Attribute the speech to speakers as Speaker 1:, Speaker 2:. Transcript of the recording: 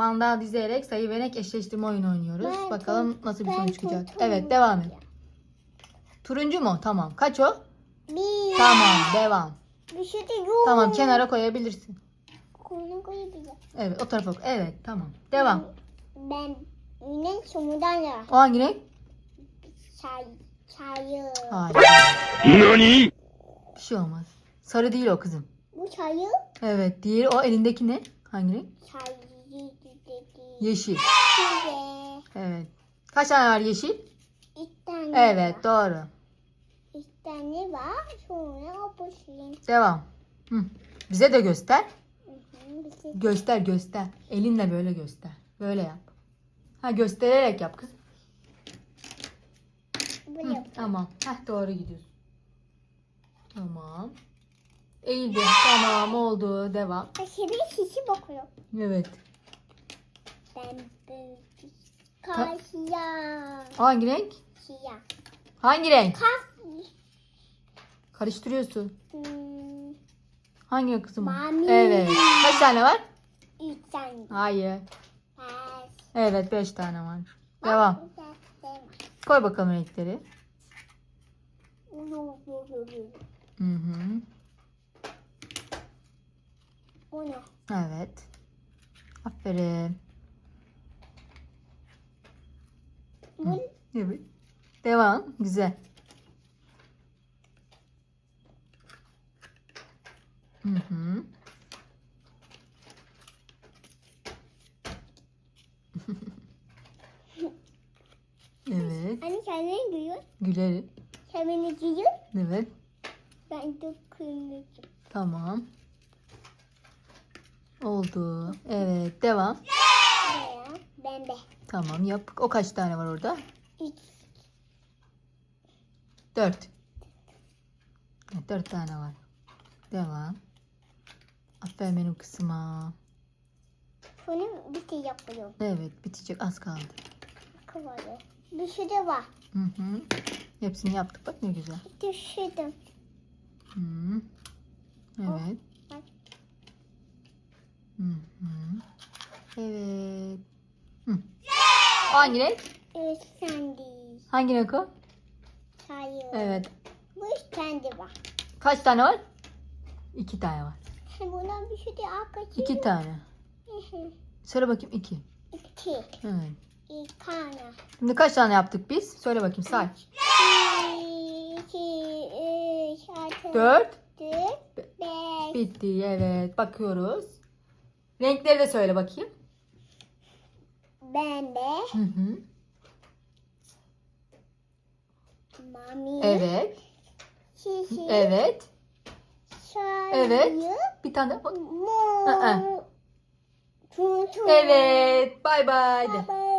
Speaker 1: Mandal dizerek sayı ve renk eşleştirme oyunu oynuyoruz.
Speaker 2: Ben
Speaker 1: Bakalım
Speaker 2: tur-
Speaker 1: nasıl bir sonuç çıkacak. Evet devam et. Turuncu mu? Tamam. Kaç o?
Speaker 2: Bir.
Speaker 1: Tamam devam.
Speaker 2: Bir şey de yok.
Speaker 1: Tamam kenara koyabilirsin.
Speaker 2: Konu koyabilirim.
Speaker 1: Evet o tarafa koy. Evet tamam. Devam.
Speaker 2: Ben yine somudan ya.
Speaker 1: O hangi renk?
Speaker 2: Çay. Çayı.
Speaker 1: Hayır.
Speaker 3: 何
Speaker 1: Bir şey olmaz. Sarı değil o kızım.
Speaker 2: Bu çayı.
Speaker 1: Evet. Diğeri o elindeki ne? Hangi renk?
Speaker 2: Çayı dedi.
Speaker 1: Yeşil. Evet. Kaç tane var yeşil?
Speaker 2: İki tane
Speaker 1: Evet
Speaker 2: var.
Speaker 1: doğru.
Speaker 2: İki tane var. Sonra o boşayım.
Speaker 1: Devam. Hı. Bize de göster. Göster göster. Elinle böyle göster. Böyle yap. Ha göstererek yap kız.
Speaker 2: Bu
Speaker 1: Hı,
Speaker 2: yap.
Speaker 1: tamam. Heh doğru gidiyorsun. Tamam. Eğildi. Tamam oldu. Devam.
Speaker 2: Şimdi şişi bakıyor.
Speaker 1: Evet.
Speaker 2: Ben karşıya.
Speaker 1: Hangi renk?
Speaker 2: Siyah.
Speaker 1: Hangi renk?
Speaker 2: Kas.
Speaker 1: Karıştırıyorsun.
Speaker 2: Hmm,
Speaker 1: Hangi renk kızım?
Speaker 2: Mavi.
Speaker 1: Evet. Kaç tane var?
Speaker 2: üç tane.
Speaker 1: Hayır.
Speaker 2: Pas.
Speaker 1: Evet beş tane var. Devam.
Speaker 2: Bu.
Speaker 1: Koy bakalım renkleri. Hı hı.
Speaker 2: O ne?
Speaker 1: Evet. Aferin. Evet. Devam. Güzel. Hı hı. evet.
Speaker 2: Hani kendine gülüyor.
Speaker 1: Gülerim.
Speaker 2: Kendine gülüyor.
Speaker 1: Evet.
Speaker 2: Ben de kırmızı.
Speaker 1: Tamam. Oldu. Evet. Devam.
Speaker 2: De.
Speaker 1: Tamam. Yap. O kaç tane var orada?
Speaker 2: Üç.
Speaker 1: Dört. Evet, dört tane var. Devam. Aferin benim kızıma.
Speaker 2: Bunu bir şey yapıyor.
Speaker 1: Evet bitecek az kaldı.
Speaker 2: Kıvalı. Bir şey de var.
Speaker 1: Hı hı. Hepsini yaptık bak ne güzel.
Speaker 2: Düşürdüm.
Speaker 1: Hı. Evet.
Speaker 2: bak.
Speaker 1: Hı hı. Evet. Hangi renk?
Speaker 2: Tane.
Speaker 1: Hangi renk o?
Speaker 2: Çayı.
Speaker 1: Evet.
Speaker 2: Bu üç tane var.
Speaker 1: Kaç tane var? İki tane var.
Speaker 2: Buna bir şey de arkası.
Speaker 1: İki tane. Söyle bakayım iki.
Speaker 2: İki.
Speaker 1: Evet.
Speaker 2: İki tane.
Speaker 1: Şimdi kaç tane yaptık biz? Söyle bakayım say.
Speaker 2: İki, üç, altı,
Speaker 1: Dört.
Speaker 2: dört, beş.
Speaker 1: Bitti evet. Bakıyoruz. Renkleri de söyle bakayım.
Speaker 2: Ben de
Speaker 1: Hı hı.
Speaker 2: mami.
Speaker 1: Evet.
Speaker 2: Şişi.
Speaker 1: Evet.
Speaker 2: Çayı.
Speaker 1: Evet. Bir tane. Aa.
Speaker 2: Turuncu.
Speaker 1: Evet. Bay bay.
Speaker 2: Bye bye.